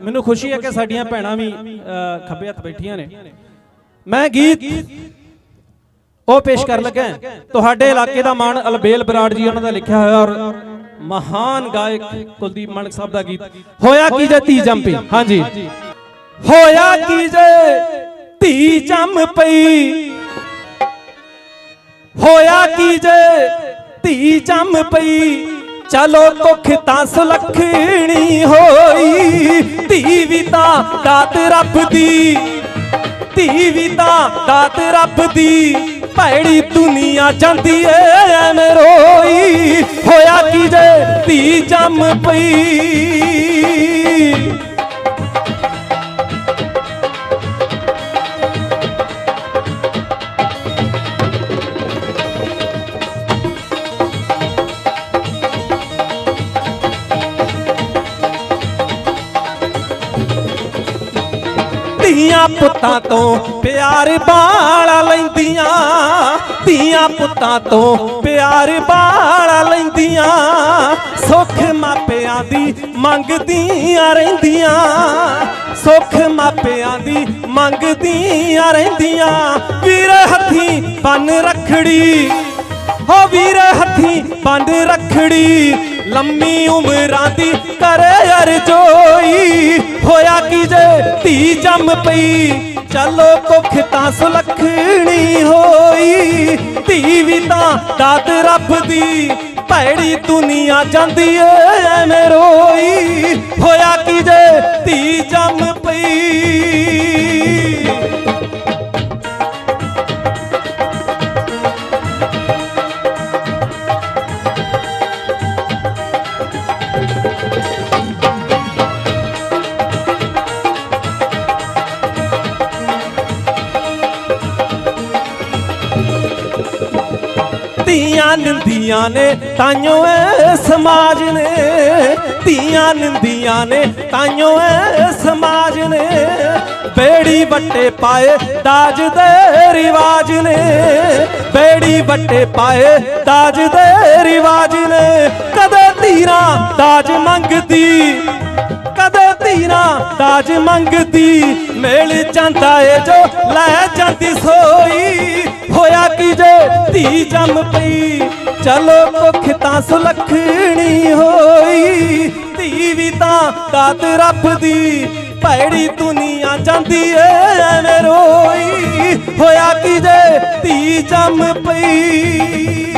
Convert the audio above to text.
ਮੈਨੂੰ ਖੁਸ਼ੀ ਹੈ ਕਿ ਸਾਡੀਆਂ ਭੈਣਾਂ ਵੀ ਅ, ਖੱਬੇ ਹੱਥ ਬੈਠੀਆਂ ਨੇ। ਮੈਂ ਗੀਤ ਉਹ ਪੇਸ਼ ਕਰਨ ਲੱਗਾ ਤੁਹਾਡੇ ਇਲਾਕੇ ਦਾ ਮਾਣ ਅਲਬੇਲ ਬਰਾੜ ਜੀ ਉਹਨਾਂ ਦਾ ਲਿਖਿਆ ਹੋਇਆ ਔਰ ਮਹਾਨ ਗਾਇਕ ਕੁਲਦੀਪ ਮਾਨਕ ਸਾਹਿਬ ਦਾ ਗੀਤ। ਹੋਇਆ ਕੀ ਜੇ ਧੀ ਜੰਮ ਪਈ? ਹਾਂਜੀ। ਹੋਇਆ ਕੀ ਜੇ ਧੀ ਜੰਮ ਪਈ? ਹੋਇਆ ਕੀ ਜੇ ਧੀ ਜੰਮ ਪਈ? ਚਲੋ ਕੁੱਖ ਤਾਂ ਸੁਲੱਖਣੀ ਹੋਈ ਤਾਂ ਦਾਤ ਰੱਬ ਦੀ ਧੀ ਵੀ ਤਾਂ ਦਾਤ ਰੱਬ ਦੀ ਭੈੜੀ ਦੁਨੀਆ ਜਾਂਦੀ ਏ, ਐਵੇਂ ਰੋਈ। ਹੋਇਆ ਕੀ ਜੇ ਧੀ ਜੰਮ ਪਈ। ਧੀਆਂ ਪੁੱਤਾਂ ਤੋਂ ਪਿਆਰ ਬਾਲਾ ਲੈਂਦੀਆਂ, ਧੀਆਂ ਪੁੱਤਾਂ ਤੋਂ ਪਿਆਰ ਬਾਲਾ ਲੈਂਦੀਆਂ। ਸੁੱਖ ਮਾਪਿਆਂ ਦੀ ਮੰਗਦੀਆਂ ਰਹਿੰਦੀਆਂ, ਸੁੱਖ ਮਾਪਿਆਂ ਦੀ ਮੰਗਦੀਆਂ ਰਹਿੰਦੀਆਂ। ਵੀਰ ਹੱਥੀ ਬੰਨ ਰਖੜੀ, ਹੋ ਵੀਰ ਹੱਥੀ ਬੰਨ ਰਖੜੀ। ਲੰਮੀ ਉਮਰਾਂ ਦੀ ਕਰੇ ਅਰਜੋਈ ਹੋਇਆ ਕੀ ਜੇ ਧੀ ਜੰਮ ਪਈ? ਚਲੋ ਕੁੱਖ ਤਾਂ ਸੁਲੱਖਣੀ ਹੋਈ। ਧੀ ਵੀ ਤਾਂ ਦਾਤ ਰੱਬ ਦੀ ਭੈੜੀ ਦੁਨੀਆ ਜਾਂਦੀ ਏ ਐਵੇਂ ਰੋਈ। ਧੀਆਂ ਨਿੰਦੀਆਂ ਨੇ, ਤਾਈਓ ਐ ਸਮਾਜ ਨੇ। ਧੀਆਂ ਨਿੰਦੀਆਂ ਨੇ, ਤਾਈਓ ਐ ਸਮਾਜ ਨੇ। ਬੇੜੀ ਵੱਟੇ ਪਾਏ ਤਾਜ ਦੇ ਰਿਵਾਜ ਨੇ। ਬੇੜੀ ਵੱਟੇ ਪਾਏ ਤਾਜ ਦੇ ਰਿਵਾਜ ਨੇ। ਕਦੇ ਧੀਰਾਂ ਤਾਜ ਮੰਗਦੀ, ਕਦੇ ਧੀਰਾਂ ਤਾਜ ਮੰਗਦੀ। ਮੇਲ ਜਾਂਦਾ ਏ ਜੋ ਲੈ ਜਾਂਦੀ ਸੋਈ। ਹੋਇਆ ਕੀ ਜੇ? ਧੀ ਜੰਮ ਪਈ। ਚਲੋ ਕੁੱਖ ਤਾਂ ਸੁਲੱਖਣੀ ਹੋਈ। ਧੀ ਵੀ ਤਾਂ ਦਾਤ ਰੱਬ ਦੀ। ਭੈੜੀ ਦੁਨੀਆ ਜਾਂਦੀ ਏ, ਐਵੇਂ ਰੋਈ। ਹੋਇਆ ਕੀ ਜੇ? ਧੀ ਜੰਮ ਪਈ।